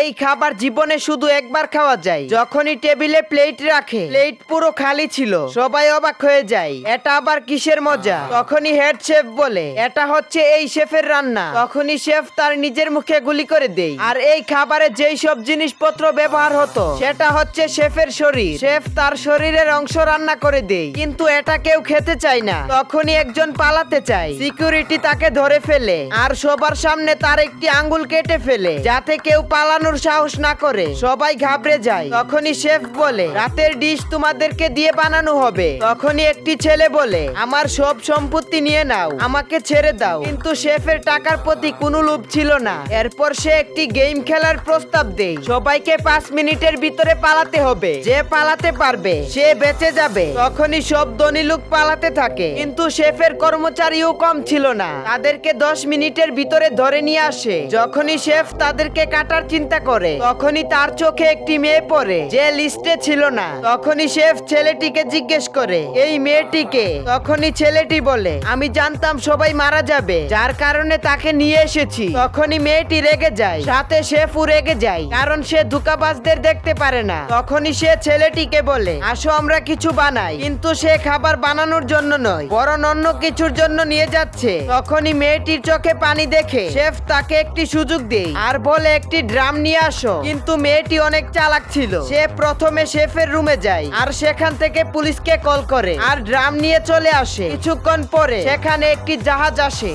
এই খাবার জীবনে শুধু একবার খাওয়া যায়। যখনই টেবিলে প্লেট রাখে প্লেট পুরো খালি ছিল। সবাই অবাক হয়ে যায় এটা আবার কিসের মজা? তখনই হেড শেফ বলে এটা হচ্ছে এই শেফের রান্না। তখনই শেফ তার নিজের মুখে গুলি করে দেয়। আর এই খাবারে যেই সব জিনিসপত্র ব্যবহার হতো সেটা হচ্ছে শেফের শরীর। শেফ তার শরীরের অংশ রান্না করে দেয় কিন্তু এটা কেউ খেতে চায় না। তখনই একজন পালাতে চায়। সিকিউরিটি তাকে ধরে ফেলে আর সবার সামনে তার একটি আঙ্গুল কেটে ফেলে যাতে কেউ পালানোর সাহস না করে। সবাই ঘাবড়ে যায়। তখনই শেফ বলে, রাতের ডিশ তোমাদেরকে দিয়ে বানানো হবে। তখনই একটি ছেলে বলে, আমার সব সম্পত্তি নিয়ে নাও, আমাকে ছেড়ে দাও। কিন্তু শেফের টাকার প্রতি কোনো লোভ ছিল না। এরপর সে একটি গেম খেলার প্রস্তাব দেয়। সবাইকে পাঁচ মিনিটের ভিতরে পালাতে হবে। যে পালাতে পারবে, সে বেঁচে যাবে। তখনই সব ধনী লোক পালাতে থাকে। কিন্তু শেফের কর্মচারীও কম ছিল না। তাদেরকে দশ মিনিটের ভিতরে ধরে নিয়ে আসে। যখনই শেফ তাদেরকে কাটার চিন্তা করে। তখনই তার চোখে একটি মেয়ে পড়ে, যে লিস্টে ছিল না। তখনই শেফ ছেলেটিকে জিজ্ঞেস করে, এই মেয়েটিকে? তখনই ছেলেটি বলে, আমি জানতাম সবাই মারা যাবে, যার কারণে তাকে নিয়ে এসেছি। তখনই মেয়েটি রেগে যায়, সাথে শেফও রেগে যায়, কারণ সে ধোকাবাজদের দেখতে পারে না। তখনই সে ছেলেটিকে বলে, আসো, আমরা কিছু বানাই। কিন্তু সে খাবার বানানোর জন্য নয়, বরং অন্য কিছুর জন্য নিয়ে যাচ্ছে। তখনই মেয়েটির চোখে পানি দেখে শেফ তাকে একটি সুযোগ দেয়, আর বলে, একটি ড্রাম নিয়ে আসো। কিন্তু মেয়েটি অনেক চালাক ছিল। সে প্রথমে শেফের রুমে যায় আর সেখান থেকে পুলিশকে কল করে আর ড্রাম নিয়ে চলে আসে। কিছুক্ষণ পরে সেখানে একটি জাহাজ আসে।